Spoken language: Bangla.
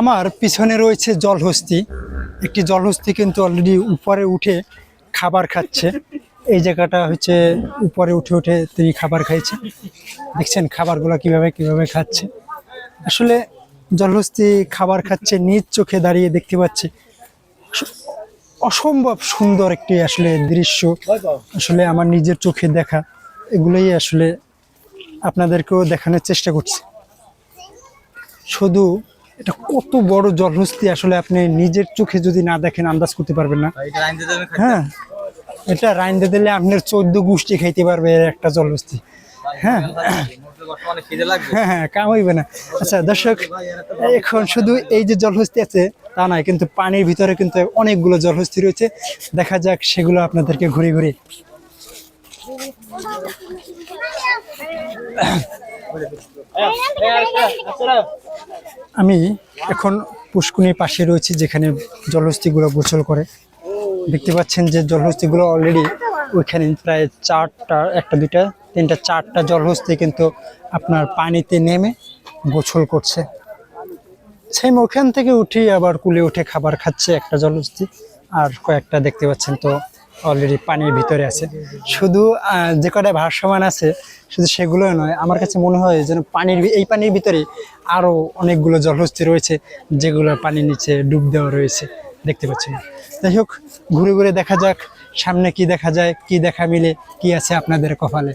আমার পিছনে রয়েছে জলহস্তি। একটি জলহস্তি কিন্তু অলরেডি উপরে উঠে খাবার খাচ্ছে। এই জায়গাটা হচ্ছে উপরে উঠে উঠে তিনি খাবার খাইছে। দেখছেন খাবারগুলো কীভাবে কীভাবে খাচ্ছে। আসলে জলহস্তি খাবার খাচ্ছে, নিজ চোখে দাঁড়িয়ে দেখতে পাচ্ছি। অসম্ভব সুন্দর একটি আসলে দৃশ্য। আসলে আমার নিজের চোখে দেখা, এগুলোই আসলে আপনাদেরকেও দেখানোর চেষ্টা করছি। শুধু এটা কত বড় জলহস্তি আসলে আপনি নিজের চোখে যদি না দেখেন আন্দাজ করতে পারবেন না হ্যাঁ এটা রাইন্দে দিলে আপনার চোদ্দ গোষ্ঠী খাইতে পারবে একটা জলহস্তি হ্যাঁ হ্যাঁ হ্যাঁ কামাইবে না আচ্ছা দর্শক এখন শুধু এই যে জলহস্তি আছে তা নয় কিন্তু পানির ভিতরে কিন্তু অনেকগুলো জলহস্তি রয়েছে দেখা যাক সেগুলো আপনাদেরকে ঘুরে ঘুরে আমি এখন পুষ্কুনির পাশে রয়েছি যেখানে জলহস্তিগুলো গোসল করে। দেখতে পাচ্ছেন যে জলহস্তিগুলো অলরেডি ওইখানে প্রায় চারটা, একটা, দুইটা, তিনটা, চারটা জলহস্তি কিন্তু আপনার পানিতে নেমে গোসল করছে। সেম ওখান থেকে উঠে আবার কুলে উঠে খাবার খাচ্ছে একটা জলহস্তি। আর কয়েকটা দেখতে পাচ্ছেন তো অলরেডি পানির ভিতরে আছে। শুধু যে কটা ভারসমান আছে, শুধু সেগুলো নয়, আমার কাছে মনে হয় যেন পানির এই পানির ভিতরে আরও অনেকগুলো জলহস্তি রয়েছে, যেগুলো পানির নিচে ডুব দেওয়া রয়েছে, দেখতে পাচ্ছি না। যাই হোক, ঘুরে ঘুরে দেখা যাক, সামনে কি দেখা যায়, কি দেখা মিলে, কি আছে আপনাদের কপালে।